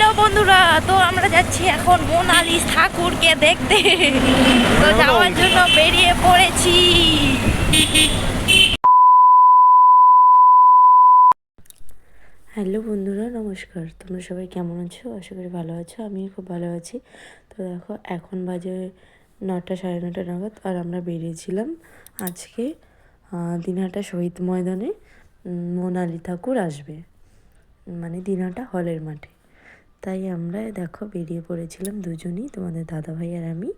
Hello বন্ধুরা তো আমরা যাচ্ছি এখন মোনালিস ঠাকুরকে দেখতে। তো যাওয়ার জন্য বেরিয়ে পড়েছি। হ্যালো বন্ধুরা নমস্কার। তোমরা সবাই কেমন আছো? আশা করি ভালো আছো আমিও খুব ভালো আছি। তো দেখো এখন বাজে নটা সাড়ে নটা নাগাদ আর আমরা বেরিয়েছিলাম আজকে দিনহাটা শহীদ ময়দানে। মোনালি ঠাকুর আসবে। মানে দিনহাটা হলের মাঠে। তাই আমরা, দেখো, বেরিয়ে পড়েছিলাম দুজনই, তোমাদের দাদাভাই আর আমি।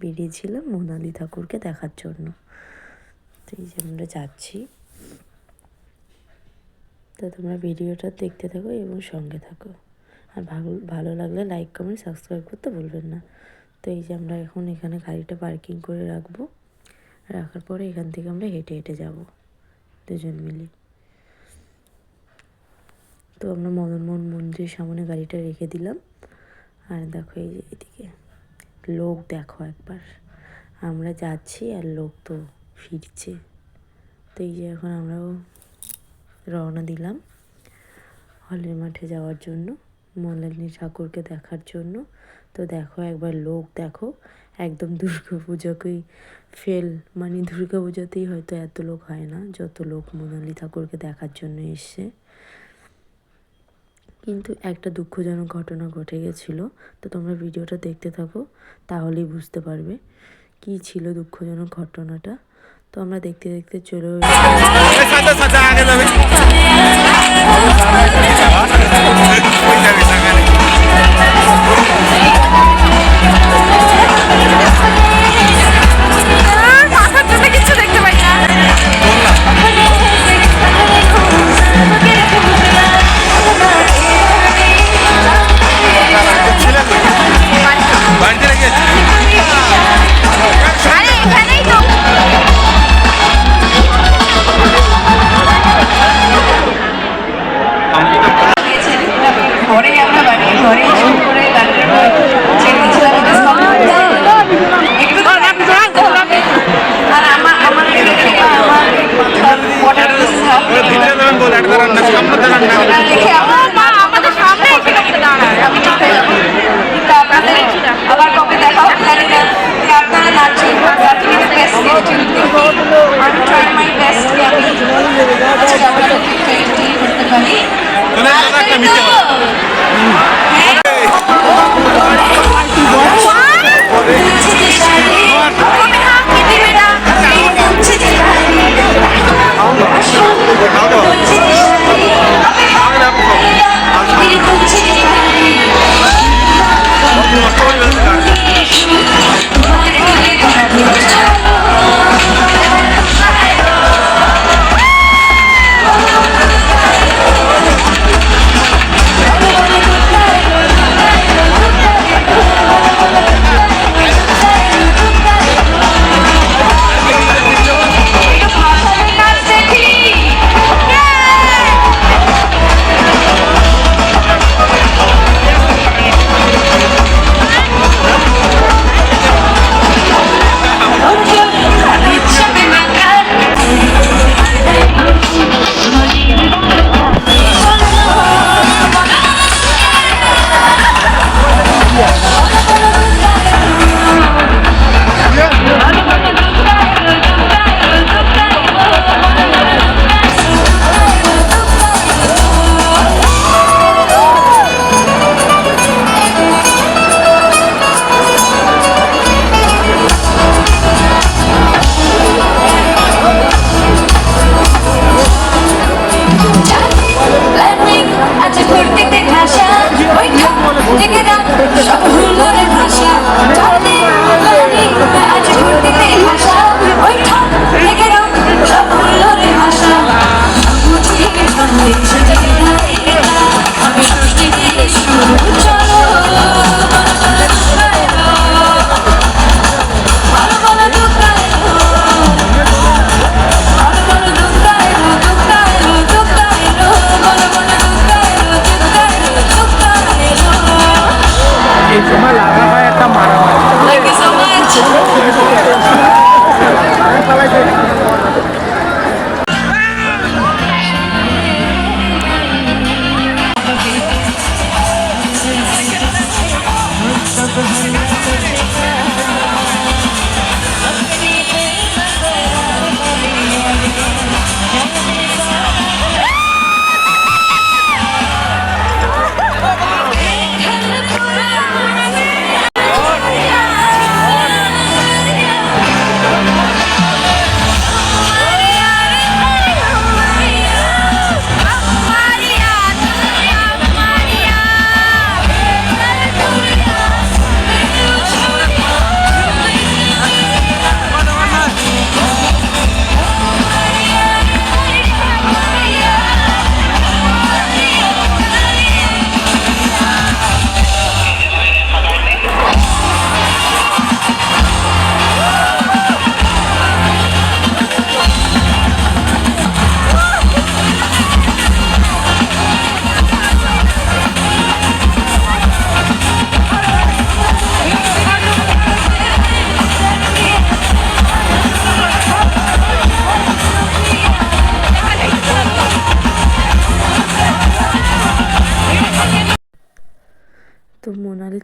বেরিয়েছিলাম মোনালি ঠাকুরকে দেখার জন্য। তো এই যে আমরা যাচ্ছি। তো তোমরা ভিডিওটা দেখতে থাকো এবং সঙ্গে থাকো। আর ভালো ভালো লাগলে লাইক কমেন্ট সাবস্ক্রাইব করতে ভুলবেন না। তো এই যে আমরা এখন এখানে গাড়িটা পার্কিং করে রাখব। রাখার পরে এখান থেকে আমরা হেঁটে হেঁটে যাব, দুজন মিলে। তো আমরা মদনমোহন মন্দিরের সামনে গাড়িটা রেখে দিলাম। আর দেখো এই যে এদিকে, লোক দেখো একবার। আমরা যাচ্ছি আর লোক তো ফিরছে। তো এই যে এখন আমরাও রওনা দিলাম হলের মাঠে যাওয়ার জন্য মোনালি ঠাকুরকে দেখার জন্য। তো দেখো একবার লোক দেখো, একদম দুর্গা পুজোকেই ফেল মানে দুর্গা পুজোতেই হয়তো এত লোক হয় না, যত লোক মোনালি ঠাকুরকে দেখার জন্য এসছে। কিন্তু একটা দুঃখজনক ঘটনা ঘটে গেছিল। তো তোমরা ভিডিওটা দেখতে থাকো তাহলেই বুঝতে পারবে কি ছিল দুঃখজনক ঘটনাটা। তো আমরা দেখতে দেখতে চলে সাদা সাদা চালাইছে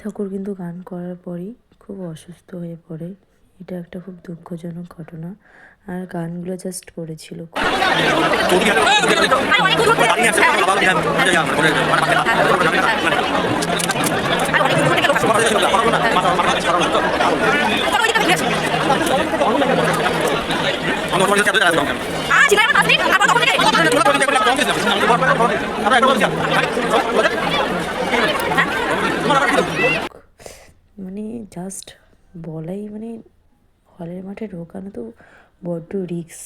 ঠাকুর কিন্তু গান করার পরই খুব অসুস্থ হয়ে পড়ে। এটা একটা খুব দুঃখজনক ঘটনা। আর গানগুলো জাস্ট করেছিল মানে জাস্ট বলাই মানে হলের মাঠে ঢোকানো তো বড্ড রিক্স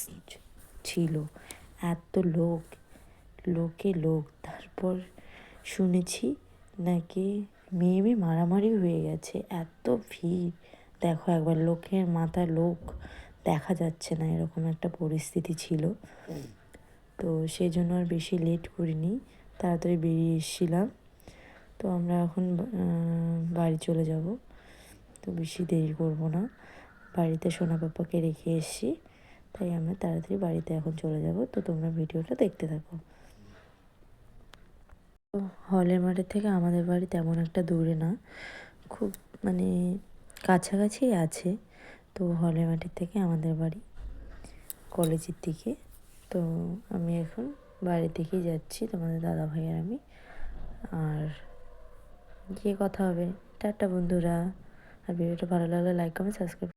ছিল। এত লোক, লোকে লোক। তারপর শুনেছি নাকি মেয়ে মেয়ে মারামারি হয়ে গেছে। এত ভিড়। দেখো একবার লোকের মাথায় লোক দেখা যাচ্ছে না, এরকম একটা পরিস্থিতি ছিল। তো সেই জন্য আর বেশি লেট করিনি। তাড়াতাড়ি বেরিয়ে এসেছিলাম। তো আমরা এখন বাড়ি চলে যাব। তো বেশি দেরি করব না। বাড়িতে সোনা পাপাকে রেখে এসেছি। তাই আমরা তাড়াতাড়ি বাড়িতে এখন চলে যাব। তো তোমরা ভিডিওটা দেখতে থাকো। হলের মাঠের থেকে আমাদের বাড়ি তেমন একটা দূরে না। খুব মানে কাছাকাছি আছে। তো হলের মাঠের থেকে আমাদের বাড়ি কলেজের দিকে। তো আমি এখন বাড়ির দিকেই যাচ্ছি, তোমাদের দাদা ভাই আর আমি। আর গিয়ে কথা হবে। টাটা বন্ধুরা। আর ভিডিওটা ভালো লাগলে লাইক কমেন্ট সাবস্ক্রাইব